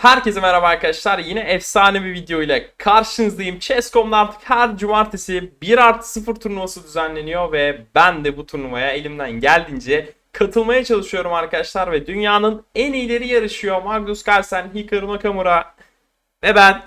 Herkese merhaba arkadaşlar. Yine efsane bir video ile karşınızdayım. Chess.com'da artık her cumartesi 1 artı 0 turnuvası düzenleniyor ve ben de bu turnuvaya elimden geldiğince katılmaya çalışıyorum arkadaşlar ve dünyanın en iyileri yarışıyor. Magnus Carlsen, Hikaru Nakamura ve ben.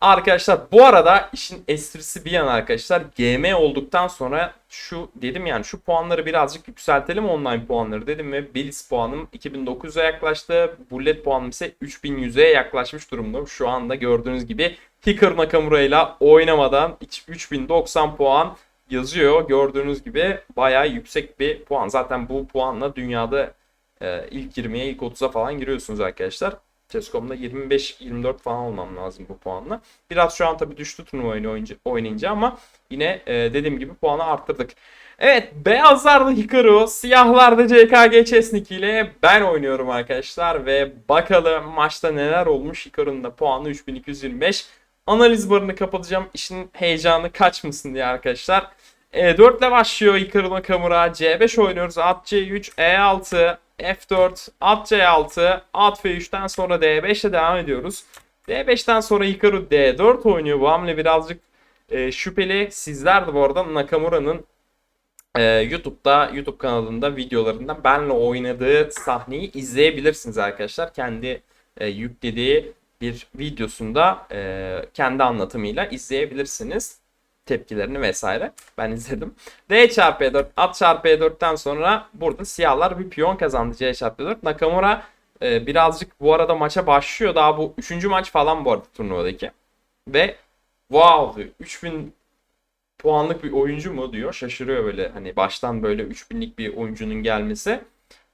Arkadaşlar bu arada işin esprisi bir yana arkadaşlar GM olduktan sonra şu dedim yani şu puanları birazcık yükseltelim online puanları dedim ve Bills puanım 2900'e yaklaştı. Bullet puanım ise 3100'e yaklaşmış durumda. Şu anda gördüğünüz gibi Hikaru Nakamura ile oynamadan 3090 puan yazıyor. Gördüğünüz gibi bayağı yüksek bir puan. Zaten bu puanla dünyada e, ilk 20'ye ilk 30'a falan giriyorsunuz arkadaşlar. Chess.com'da 25-24 falan olmam lazım bu puanla. Biraz şu an tabii düştü turnuva oynayınca, oynayınca ama yine e, dediğim gibi puanı arttırdık. Evet beyazlarda Hikaru, siyahlarda CKG Chesnik ile ben oynuyorum arkadaşlar ve bakalım maçta neler olmuş. Hikaru'nun da puanı 3225. Analiz barını kapatacağım. İşin heyecanı kaçmasın diye arkadaşlar. E4 ile başlıyor Hikaru Nakamura. C5 oynuyoruz. At C3, E6, F4, at C6, at F3'ten sonra D5 ile devam ediyoruz. D5'ten sonra Hikaru D4 oynuyor. Bu hamle birazcık e, şüpheli. Sizler de bu arada Nakamura'nın e, YouTube'da, YouTube kanalında videolarında benle oynadığı sahneyi izleyebilirsiniz arkadaşlar. Kendi e, yüklediği bir videosunda e, kendi anlatımıyla izleyebilirsiniz tepkilerini vesaire. Ben izledim. D çarpı E4, at çarpı E4'ten sonra burada siyahlar bir piyon kazandı C çarpı E4. Nakamura e, birazcık bu arada maça başlıyor. Daha bu 3. maç falan bu arada turnuvadaki. Ve wow diyor, 3000 puanlık bir oyuncu mu diyor. Şaşırıyor böyle hani baştan böyle 3000'lik bir oyuncunun gelmesi.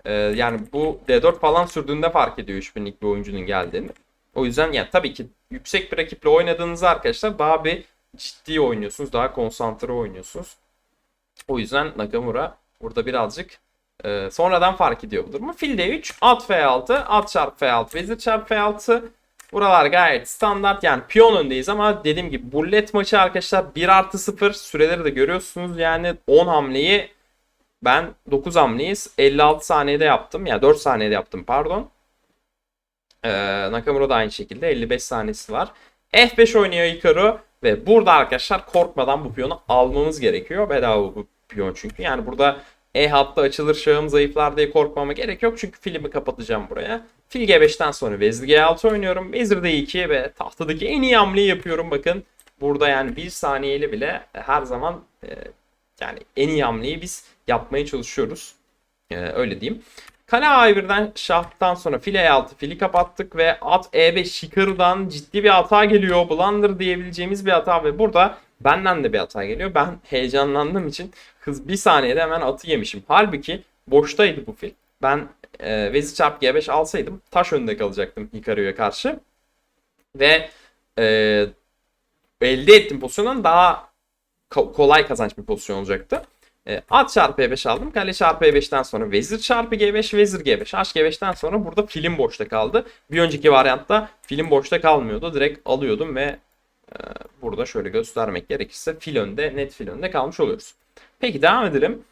E, yani bu D4 falan sürdüğünde fark ediyor 3000'lik bir oyuncunun geldiğini. O yüzden yani tabii ki yüksek bir rakiple oynadığınızda arkadaşlar daha bir ciddi oynuyorsunuz. Daha konsantre oynuyorsunuz. O yüzden Nakamura burada birazcık e, sonradan fark ediyor bu durumu. Fil D3, at F6, at çarp F6, vezir çarp F6. Buralar gayet standart yani piyon öndeyiz ama dediğim gibi bullet maçı arkadaşlar 1 artı 0 süreleri de görüyorsunuz. Yani 10 hamleyi ben 9 hamleyiz 56 saniyede yaptım. Ya yani 4 saniyede yaptım pardon. Ee, Nakamura da aynı şekilde 55 saniyesi var. F5 oynuyor Hikaru. Ve burada arkadaşlar korkmadan bu piyonu almamız gerekiyor. Bedava bu piyon çünkü. Yani burada E hattı açılır şahım zayıflar diye korkmama gerek yok. Çünkü filmi kapatacağım buraya. Fil G5'ten sonra Vezir G6 oynuyorum. Vezir D2 ve tahtadaki en iyi hamleyi yapıyorum. Bakın burada yani bir saniyeli bile her zaman e, yani en iyi hamleyi biz yapmaya çalışıyoruz. E, öyle diyeyim. Kale A1'den şahtan sonra file E6 fili kapattık ve at E5 Hikaru'dan ciddi bir hata geliyor. Blunder diyebileceğimiz bir hata ve burada benden de bir hata geliyor. Ben heyecanlandığım için hız bir saniyede hemen atı yemişim. Halbuki boştaydı bu fil. Ben e, vezir çarp G5 alsaydım taş önde kalacaktım Hikaru'ya karşı. Ve e, elde ettiğim pozisyondan daha kolay kazanç bir pozisyon olacaktı. E, at çarpı E5 aldım. Kale çarpı E5'ten sonra vezir çarpı G5, vezir G5. H G5'ten sonra burada film boşta kaldı. Bir önceki varyantta film boşta kalmıyordu. Direkt alıyordum ve e, burada şöyle göstermek gerekirse fil önde, net fil önde kalmış oluyoruz. Peki devam edelim.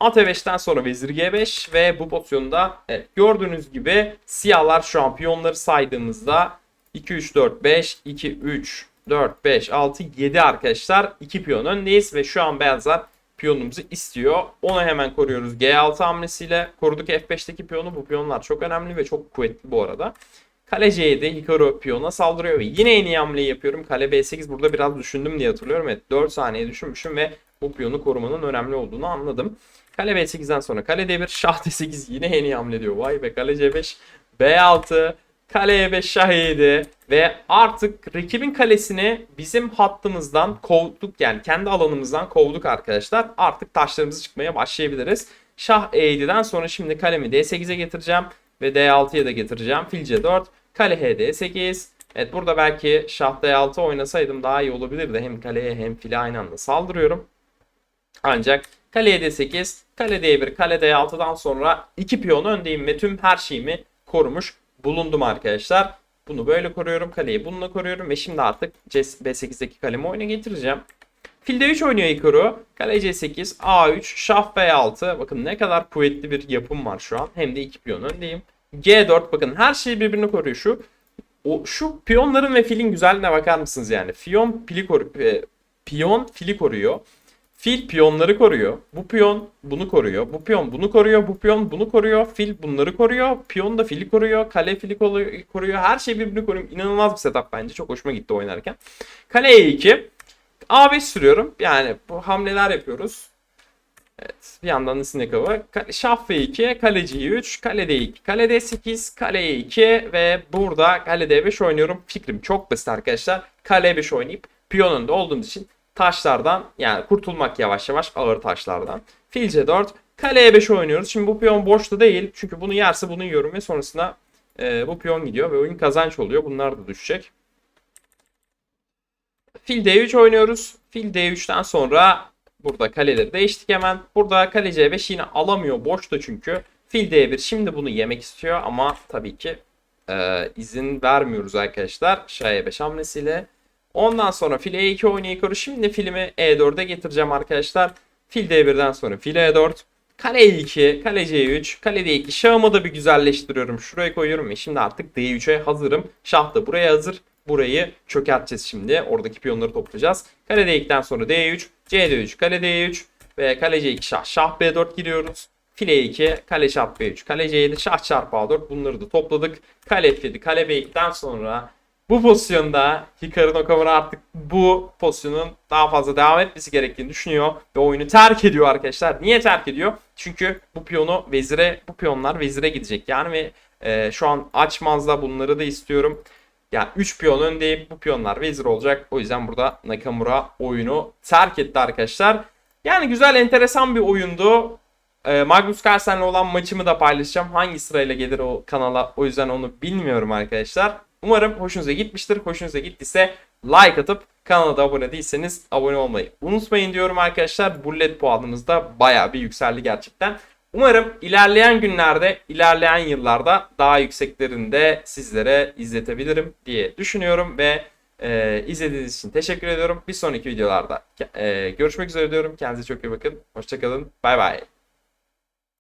At E5'ten sonra vezir G5 ve bu pozisyonda evet, gördüğünüz gibi siyahlar şampiyonları saydığımızda 2, 3, 4, 5, 2, 3, 4, 5, 6, 7 arkadaşlar. 2 piyon öndeyiz ve şu an beyazlar piyonumuzu istiyor. Onu hemen koruyoruz. G6 hamlesiyle koruduk F5'teki piyonu. Bu piyonlar çok önemli ve çok kuvvetli bu arada. Kale C7 Hikaru piyona saldırıyor ve yine en iyi hamleyi yapıyorum. Kale B8 burada biraz düşündüm diye hatırlıyorum. Evet 4 saniye düşünmüşüm ve bu piyonu korumanın önemli olduğunu anladım. Kale B8'den sonra kale D1 şah D8 yine en iyi hamle diyor. Vay be kale C5 B6 Kale E5 şah E7 ve artık rakibin kalesini bizim hattımızdan kovduk yani kendi alanımızdan kovduk arkadaşlar. Artık taşlarımızı çıkmaya başlayabiliriz. Şah E7'den sonra şimdi kalemi D8'e getireceğim ve D6'ya da getireceğim. Fil C4, kale HD8. Evet burada belki şah D6 oynasaydım daha iyi olabilirdi. Hem kaleye hem file aynı anda saldırıyorum. Ancak kale D8, kale D1, kale D6'dan sonra iki piyon öndeyim ve tüm her şeyimi korumuş bulundum arkadaşlar. Bunu böyle koruyorum. Kaleyi bununla koruyorum. Ve şimdi artık B8'deki kalemi oyuna getireceğim. Fil D3 oynuyor Hikaru. Kale C8, A3, şah B6. Bakın ne kadar kuvvetli bir yapım var şu an. Hem de 2 piyon öndeyim. G4 bakın her şey birbirini koruyor şu. o şu piyonların ve filin güzelliğine bakar mısınız yani? Fiyon pili koru- e, piyon fili koruyor. Fil piyonları koruyor. Bu piyon bunu koruyor. Bu piyon bunu koruyor. Bu piyon bunu koruyor. Fil bunları koruyor. Piyon da fili koruyor. Kale fili koruyor. Her şey birbirini koruyor. İnanılmaz bir setup bence. Çok hoşuma gitti oynarken. Kale E2. A5 sürüyorum. Yani bu hamleler yapıyoruz. Evet. Bir yandan da. Kale- Şah F2, kale C3, kale D2, kale D8, kale E2 ve burada kale D5 oynuyorum. Fikrim çok basit arkadaşlar. Kale E5 oynayıp piyon önünde olduğumuz için taşlardan yani kurtulmak yavaş yavaş ağır taşlardan. Fil C4, kale E5 oynuyoruz. Şimdi bu piyon boşta değil. Çünkü bunu yerse bunu yiyorum ve sonrasında e, bu piyon gidiyor ve oyun kazanç oluyor. Bunlar da düşecek. Fil D3 oynuyoruz. Fil D3'ten sonra burada kaleleri değiştik hemen. Burada kale C5 yine alamıyor. Boşta çünkü. Fil D1 şimdi bunu yemek istiyor ama tabii ki e, izin vermiyoruz arkadaşlar. Şah E5 hamlesiyle. Ondan sonra fil E2 oynayıp Şimdi filmi E4'e getireceğim arkadaşlar. Fil D1'den sonra fil E4. Kale E2, kale C3, kale D2. Şahımı da bir güzelleştiriyorum. Şuraya koyuyorum ve şimdi artık D3'e hazırım. Şah da buraya hazır. Burayı çökerteceğiz şimdi. Oradaki piyonları toplayacağız. Kale D2'den sonra D3, C3, kale D3 ve kale C2 şah. Şah B4 giriyoruz. File 2, kale şah B3, kale C7, şah çarpı A4 bunları da topladık. Kale F7, kale B2'den sonra bu pozisyonda Hikaru Nakamura artık bu pozisyonun daha fazla devam etmesi gerektiğini düşünüyor ve oyunu terk ediyor arkadaşlar. Niye terk ediyor? Çünkü bu piyonu vezire, bu piyonlar vezire gidecek yani ve e, şu an açmazda bunları da istiyorum. Yani 3 piyon öndeyim. Bu piyonlar vezir olacak. O yüzden burada Nakamura oyunu terk etti arkadaşlar. Yani güzel enteresan bir oyundu. Ee, Magnus Carlsen'le olan maçımı da paylaşacağım. Hangi sırayla gelir o kanala o yüzden onu bilmiyorum arkadaşlar. Umarım hoşunuza gitmiştir. Hoşunuza gittiyse like atıp kanala da abone değilseniz abone olmayı unutmayın diyorum arkadaşlar. Bullet puanımız da baya bir yükseldi gerçekten. Umarım ilerleyen günlerde, ilerleyen yıllarda daha yükseklerinde sizlere izletebilirim diye düşünüyorum ve e, izlediğiniz için teşekkür ediyorum. Bir sonraki videolarda e, görüşmek üzere diyorum. Kendinize çok iyi bakın. Hoşçakalın. Bay bay.